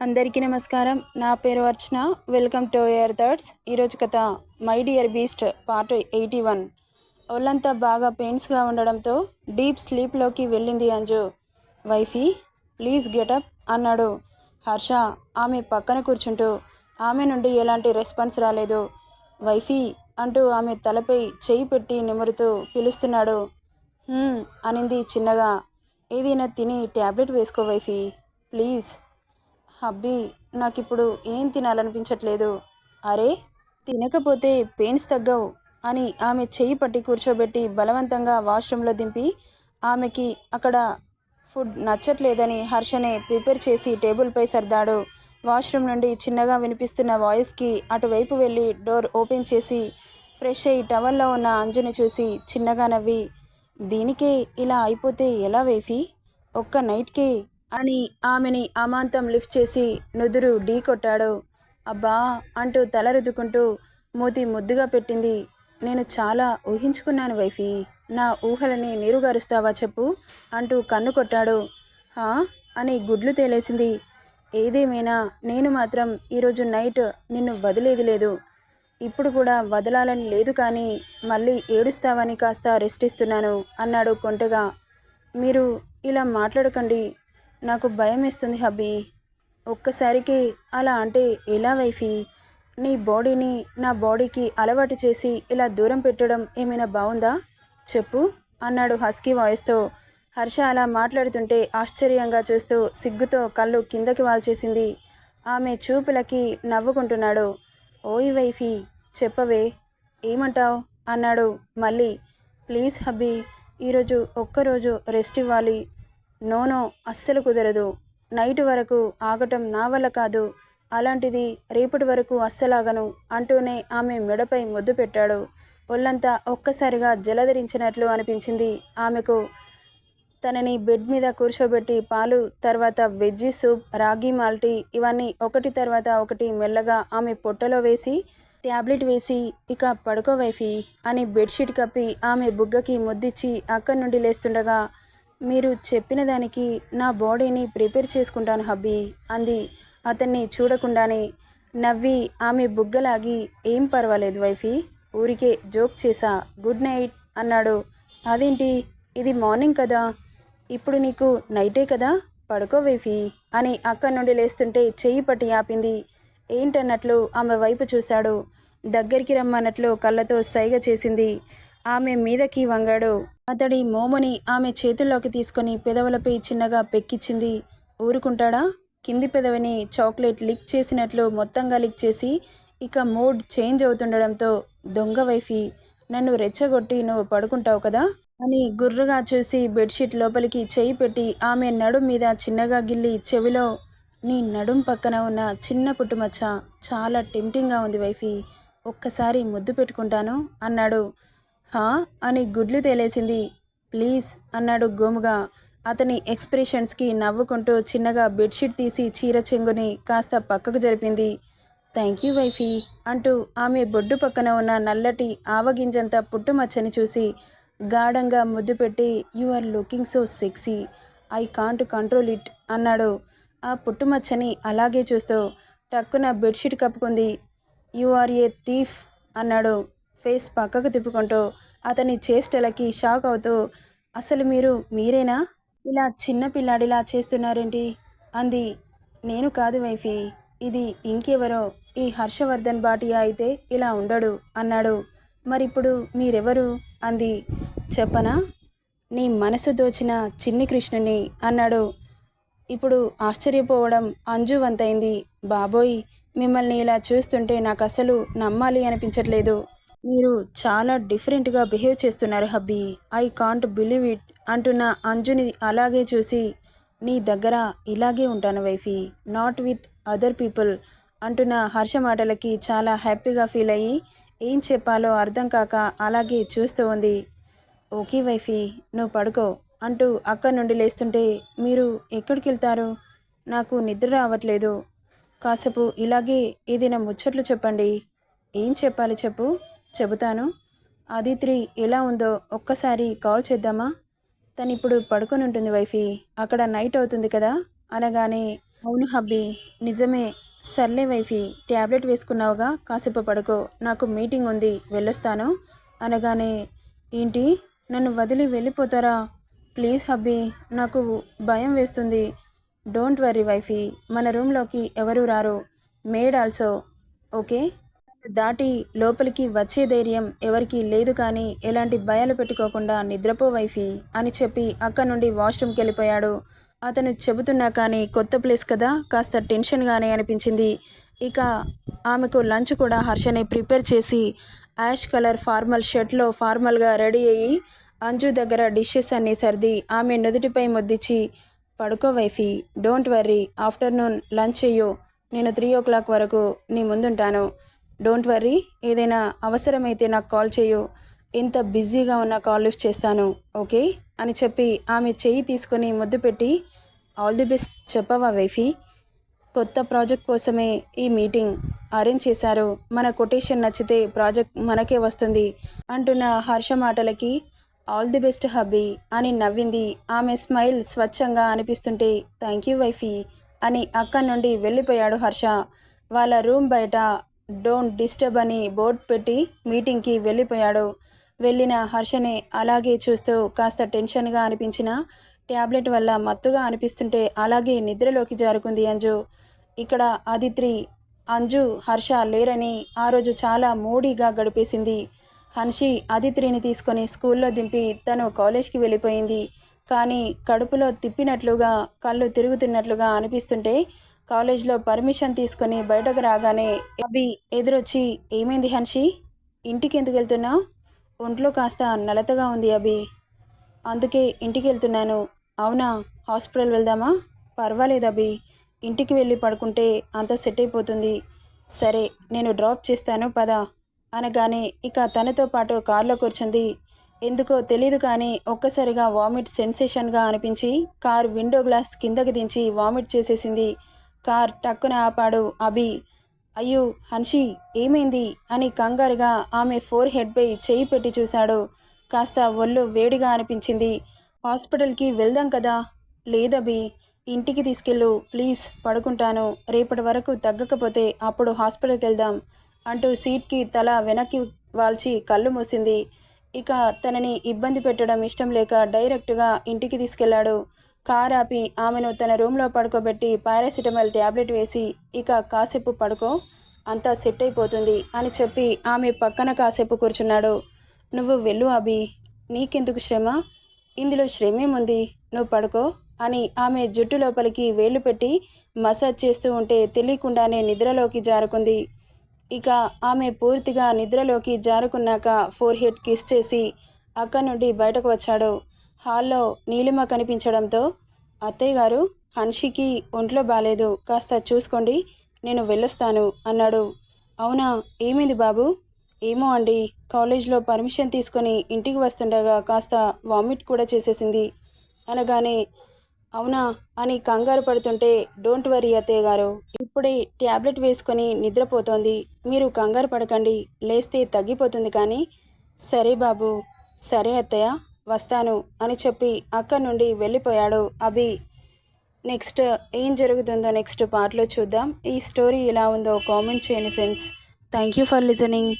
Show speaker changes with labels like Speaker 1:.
Speaker 1: అందరికీ నమస్కారం. నా పేరు Archana. Welcome to air thirds ఈరోజు కథ my dear beast part eighty one. ఒళ్ళంతా బాగా పెయిన్స్గా ఉండడంతో డీప్ స్లీప్లోకి వెళ్ళింది అంజు. వైఫీ ప్లీజ్ గెటప్ అన్నాడు. హర్ష ఆమె పక్కన కూర్చుంటూ ఆమె నుండి ఎలాంటి రెస్పాన్స్ రాలేదు. వైఫీ అంటూ ఆమె తలపై చేయి పెట్టి నిమురుతూ పిలుస్తున్నాడు. అనింది చిన్నగా. ఏదైనా తిని ట్యాబ్లెట్ వేసుకో వైఫీ. ప్లీజ్. హబ్బీ నాకిప్పుడు ఏం తినాలనిపించట్లేదు. అరే తినకపోతే పెయిన్స్ తగ్గవు అని ఆమె చెయ్యి పట్టి కూర్చోబెట్టి బలవంతంగా వాష్రూమ్లో దింపి ఆమెకి అక్కడ ఫుడ్ నచ్చట్లేదని హర్షనే ప్రిపేర్ చేసి టేబుల్పై సర్దాడు. వాష్రూమ్ నుండి చిన్నగా వినిపిస్తున్న వాయిస్కి అటువైపు వెళ్ళి డోర్ ఓపెన్ చేసి ఫ్రెష్ అయ్యి టవల్లో ఉన్న అంజుని చూసి చిన్నగా నవ్వి దీనికే ఇలా అయిపోతే ఎలా వేఫీ? ఒక్క నైట్కి అని ఆమెని అమాంతం లిఫ్ట్ చేసి నుదురు ఢీ కొట్టాడు. అబ్బా! అంటూ తల రుద్దుకుంటూ మూతి ముద్దుగా పెట్టింది. నేను చాలా ఊహించుకున్నాను వైఫీ. నా ఊహలని నీరుగారుస్తావా చెప్పు అంటూ కన్ను కొట్టాడు. హా! అని గుడ్లు తేలేసింది. ఏదేమైనా నేను మాత్రం ఈరోజు నైట్ నిన్ను వదిలేది లేదు. ఇప్పుడు కూడా వదలాలని లేదు కానీ మళ్ళీ ఏడుస్తావని కాస్త రెస్ట్ ఇస్తున్నాను అన్నాడు కొంటగా. మీరు ఇలా మాట్లాడకండి. నాకు భయం వేస్తుంది హబ్బీ ఒక్కసారికి అలా అంటే ఎలా వైఫీ? నీ బాడీని నా బాడీకి అలవాటు చేసి ఇలా దూరం పెట్టడం ఏమైనా బాగుందా? చెప్పు అన్నాడు హస్కీ వాయిస్తో. హర్ష అలా మాట్లాడుతుంటే ఆశ్చర్యంగా చూస్తూ సిగ్గుతో కళ్ళు కిందకి వాల్చేసింది. ఆమె చూపులకి నవ్వుకుంటున్నాడు. ఓయ్ వైఫీ చెప్పవే. ఏమంటావ్? అన్నాడు. మళ్ళీ ప్లీజ్ హబ్బీ ఈరోజు ఒక్కరోజు రెస్ట్ ఇవ్వాలి. నోనో అస్సలు కుదరదు. నైట్ వరకు ఆగటం నా వల్ల కాదు. అలాంటిది రేపటి వరకు అస్సలాగను అంటూనే ఆమె మెడపై ముద్దు పెట్టాడు. ఒళ్ళంతా ఒక్కసారిగా జలధరించినట్లు అనిపించింది ఆమెకు. తనని బెడ్ మీద కూర్చోబెట్టి పాలు తర్వాత వెజ్జీ సూప్ రాగి మాల్టీ ఇవన్నీ ఒకటి తర్వాత ఒకటి మెల్లగా ఆమె పొట్టలో వేసి ట్యాబ్లెట్ వేసి ఇక పడుకోవైఫీ అని బెడ్షీట్ కప్పి ఆమె బుగ్గకి ముద్దిచ్చి అక్కడి నుండి లేస్తుండగా మీరు చెప్పిన దానికి నా బాడీని ప్రిపేర్ చేసుకుంటాను హబ్బీ అంది. అతన్ని చూడకుండానే నవ్వి ఆమె బుగ్గలాగి ఏం పర్వాలేదు వైఫీ ఊరికే జోక్ చేసా గుడ్ నైట్ అన్నాడు. అదేంటి ఇది మార్నింగ్ కదా ఇప్పుడు నీకు నైటే కదా పడుకో వైఫీ అని అక్కడి నుండి లేస్తుంటే చెయ్యి పట్టి ఆపింది. ఏంటన్నట్లు ఆమె వైపు చూశాడు దగ్గరికి రమ్మన్నట్లు కళ్ళతో సైగ చేసింది. ఆమె మీదకి వంగాడు అతడి మోముని ఆమె చేతుల్లోకి తీసుకొని పెదవులపై చిన్నగా పెక్కిచ్చింది. ఊరుకుంటాడా? కింది పెదవిని చాక్లెట్ లిక్ చేసినట్లు మొత్తంగా లిక్ చేసి ఇక మూడ్ చేంజ్ అవుతుండడంతో దొంగ వైఫీ నన్ను రెచ్చగొట్టి నువ్వు పడుకుంటావు కదా? అని గుర్రుగా చూసి బెడ్షీట్ లోపలికి చేయి పెట్టి ఆమె నడుం మీద చిన్నగా గిల్లి చెవిలో నీ నడుం పక్కన ఉన్న చిన్న పుట్టుమచ్చ చాలా టెంప్టింగ్గా ఉంది వైఫీ ఒక్కసారి ముద్దు పెట్టుకుంటాను అన్నాడు. హా? అని గుడ్లు తేలేసింది. ప్లీజ్ అన్నాడు గోముగా. అతని ఎక్స్ప్రెషన్స్కి నవ్వుకుంటూ చిన్నగా బెడ్షీట్ తీసి చీర చెంగుని కాస్త పక్కకు జరిపింది. థ్యాంక్ యూ వైఫీ అంటూ ఆమె బొడ్డు పక్కన ఉన్న నల్లటి ఆవగింజంత పుట్టుమచ్చని చూసి గాఢంగా ముద్దు పెట్టి you are looking so sexy I can't control it అన్నాడు. ఆ పుట్టుమచ్చని అలాగే చూస్తూ టక్కున బెడ్షీట్ కప్పుకుంది. యు ఆర్ ఏ థీఫ్ అన్నాడు. ఫేస్ పక్కకు తిప్పుకుంటూ అతని చేష్టలకి షాక్ అవుతూ అసలు మీరు మీరేనా? ఇలా చిన్న పిల్లాడిలా చేస్తున్నారేంటి? అంది. నేను కాదు వైఫీ ఇది ఇంకెవరో ఈ హర్షవర్ధన్ బాటియా అయితే ఇలా ఉండడు అన్నాడు. మరిప్పుడు మీరెవరు? అంది. చెప్పనా? నీ మనసు దోచిన చిన్ని కృష్ణుని అన్నాడు. ఇప్పుడు ఆశ్చర్యపోవడం అంజువంతైంది. బాబోయ్ మిమ్మల్ని ఇలా చూస్తుంటే నాకు అసలు నమ్మాలి అనిపించట్లేదు. మీరు చాలా డిఫరెంట్గా బిహేవ్ చేస్తున్నారు hubby. I can't believe it అంటున్న అంజుని అలాగే చూసి నీ దగ్గర ఇలాగే ఉంటాను wifey not with other people అంటున్న హర్ష మాటలకి చాలా హ్యాపీగా ఫీల్ అయ్యి ఏం చెప్పాలో అర్థం కాక అలాగే చూస్తూ ఉంది. ఓకే వైఫీ నువ్వు పడుకో అంటూ అక్కడి నుండి లేస్తుంటే మీరు ఎక్కడికి వెళ్తారు నాకు నిద్ర రావట్లేదు. కాసేపు ఇలాగే ఏదైనా ముచ్చట్లు చెప్పండి. ఏం చెప్పాలి చెప్పు? చెబుతాను. ఆదిత్రి ఎలా ఉందో ఒక్కసారి కాల్ చేద్దామా? తను ఇప్పుడు పడుకొని ఉంటుంది వైఫీ. అక్కడ నైట్ అవుతుంది కదా? అనగానే అవును హబ్బీ నిజమే. సర్లే వైఫీ ట్యాబ్లెట్ వేసుకున్నావుగా? కాసేపు పడుకో. నాకు మీటింగ్ ఉంది వెళ్ళొస్తాను. అనగానే ఏంటి? నన్ను వదిలి వెళ్ళిపోతారా? ప్లీజ్ హబ్బీ నాకు భయం వేస్తుంది. డోంట్ వర్రీ వైఫీ మన రూమ్లోకి ఎవరూ రారు. Maid also okay? దాటి లోపలికి వచ్చే ధైర్యం ఎవరికీ లేదు కానీ ఎలాంటి భయాలు పెట్టుకోకుండా నిద్రపో వైఫీ అని చెప్పి అక్క నుండి వాష్రూమ్కి వెళ్ళిపోయాడు. అతను చెబుతున్నా కానీ కొత్త ప్లేస్ కదా కాస్త టెన్షన్గానే అనిపించింది. ఇక ఆమెకు లంచ్ కూడా హర్షనే ప్రిపేర్ చేసి యాష్ కలర్ ఫార్మల్ షర్ట్లో ఫార్మల్గా రెడీ అయ్యి అంజు దగ్గర డిషెస్ అన్నీ సర్ది ఆమె నుదుటిపై ముద్దిచ్చి పడుకో wifey don't worry afternoon lunch అయ్యో నేను త్రీ ఓ క్లాక్ వరకు నీ ముందుంటాను. డోంట్ వర్రీ ఏదైనా అవసరమైతే నాకు కాల్ చేయు. ఇంత బిజీగా ఉన్న కాల్ లిఫ్ట్ చేస్తాను ఓకే? అని చెప్పి ఆమె చెయ్యి తీసుకొని ముద్దు పెట్టి ఆల్ ది బెస్ట్ చెప్పవా వైఫీ? కొత్త ప్రాజెక్ట్ కోసమే ఈ మీటింగ్ అరేంజ్ చేశారు. మన కొటేషన్ నచ్చితే ప్రాజెక్ట్ మనకే వస్తుంది అంటున్న హర్ష మాటలకి ఆల్ ది బెస్ట్ హబ్బీ అని నవ్వింది. ఆమె స్మైల్ స్వచ్ఛంగా అనిపిస్తుంటే థ్యాంక్ యూ వైఫీ అని అక్క నుండి వెళ్ళిపోయాడు హర్ష. వాళ్ళ రూమ్ బయట డోంట్ డిస్టర్బ్ అని బోర్డ్ పెట్టి మీటింగ్కి వెళ్ళిపోయాడు. వెళ్ళిన హర్షని అలాగే చూస్తూ కాస్త టెన్షన్గా అనిపించిన ట్యాబ్లెట్ వల్ల మత్తుగా అనిపిస్తుంటే అలాగే నిద్రలోకి జారుకుంది అంజు. ఇక్కడ ఆదిత్రి అంజు హర్ష లేరని ఆ రోజు చాలా మూడీగా గడిపేసింది. హన్షి అదిత్రిని తీసుకొని స్కూల్లో దింపి తను కాలేజ్కి వెళ్ళిపోయింది. కానీ కడుపులో తిప్పినట్లుగా కళ్ళు తిరుగుతున్నట్లుగా అనిపిస్తుంటే కాలేజ్లో పర్మిషన్ తీసుకొని బయటకు రాగానే అభి ఎదురొచ్చి ఏమైంది హన్షి? ఇంటికి ఎందుకు వెళ్తున్నా ఒంట్లో కాస్త నలతగా ఉంది అభి. అందుకే ఇంటికి వెళ్తున్నాను. అవునా? హాస్పిటల్ వెళ్దామా? పర్వాలేదు అభి. ఇంటికి వెళ్ళి పడుకుంటే అంత సెట్ అయిపోతుంది. సరే నేను డ్రాప్ చేస్తాను పద. అనగానే ఇక తనతో పాటు కారులో కూర్చుంది ఎందుకో తెలీదు కానీ ఒక్కసారిగా వామిట్ సెన్సేషన్గా అనిపించి కార్ విండో గ్లాస్ కిందకి దించి వామిట్ చేసేసింది. కార్ టక్కున ఆపాడు అభి. అయ్యో హన్షి ఏమైంది? అని కంగారుగా ఆమె ఫోర్ హెడ్పై చేయి పెట్టి చూశాడు. కాస్త ఒళ్ళు వేడిగా అనిపించింది. హాస్పిటల్కి వెళ్దాం కదా? లేదభి ఇంటికి తీసుకెళ్ళు. ప్లీజ్ పడుకుంటాను. రేపటి వరకు తగ్గకపోతే అప్పుడు హాస్పిటల్కి వెళ్దాం అంటూ సీట్కి తల వెనక్కి వాల్చి కళ్ళు మూసింది. ఇక తనని ఇబ్బంది పెట్టడం ఇష్టం లేక డైరెక్ట్గా ఇంటికి తీసుకెళ్ళాడు. కార్ ఆపి ఆమెను తన రూమ్లో పడుకోబెట్టి పారాసిటమాల్ ట్యాబ్లెట్ వేసి ఇక కాసేపు పడుకో అంతా సెట్ అయిపోతుంది అని చెప్పి ఆమె పక్కన కాసేపు కూర్చున్నాడు. నువ్వు వెళ్ళు అభి నీకెందుకు శ్రమ? ఇందులో శ్రమేముంది? నువ్వు పడుకో అని ఆమె జుట్టు లోపలికి వేలు పెట్టి మసాజ్ చేస్తూ ఉంటే తెలియకుండానే నిద్రలోకి జారుకుంది. ఇక ఆమె పూర్తిగా నిద్రలోకి జారుకున్నాక ఫోర్ హెడ్ కిస్ చేసి అక్కడి నుండి బయటకు వచ్చాడు. హాల్లో నీలిమ కనిపించడంతో అత్తయ్య గారు హన్షికి ఒంట్లో బాగాలేదు కాస్త చూసుకోండి నేను వెళ్ళొస్తాను అన్నాడు. అవునా ఏమైంది బాబు? ఏమో అండి కాలేజ్లో పర్మిషన్ తీసుకొని ఇంటికి వస్తుండగా కాస్త వామిట్ కూడా చేసేసింది అనగానే అవునా అని కంగారు పడుతుంటే డోంట్ వరీ అత్తయ్య గారు. ఇప్పుడే ట్యాబ్లెట్ వేసుకొని నిద్రపోతోంది. మీరు కంగారు పడకండి. లేస్తే తగ్గిపోతుంది కానీ సరే బాబు సరే అత్తయ్య వస్తాను అని చెప్పి అక్కడి నుండి వెళ్ళిపోయాడు అభి. నెక్స్ట్ ఏం జరుగుతుందో నెక్స్ట్ పార్ట్లో చూద్దాం. ఈ స్టోరీ ఎలా ఉందో కామెంట్ చేయండి friends. Thank you for listening.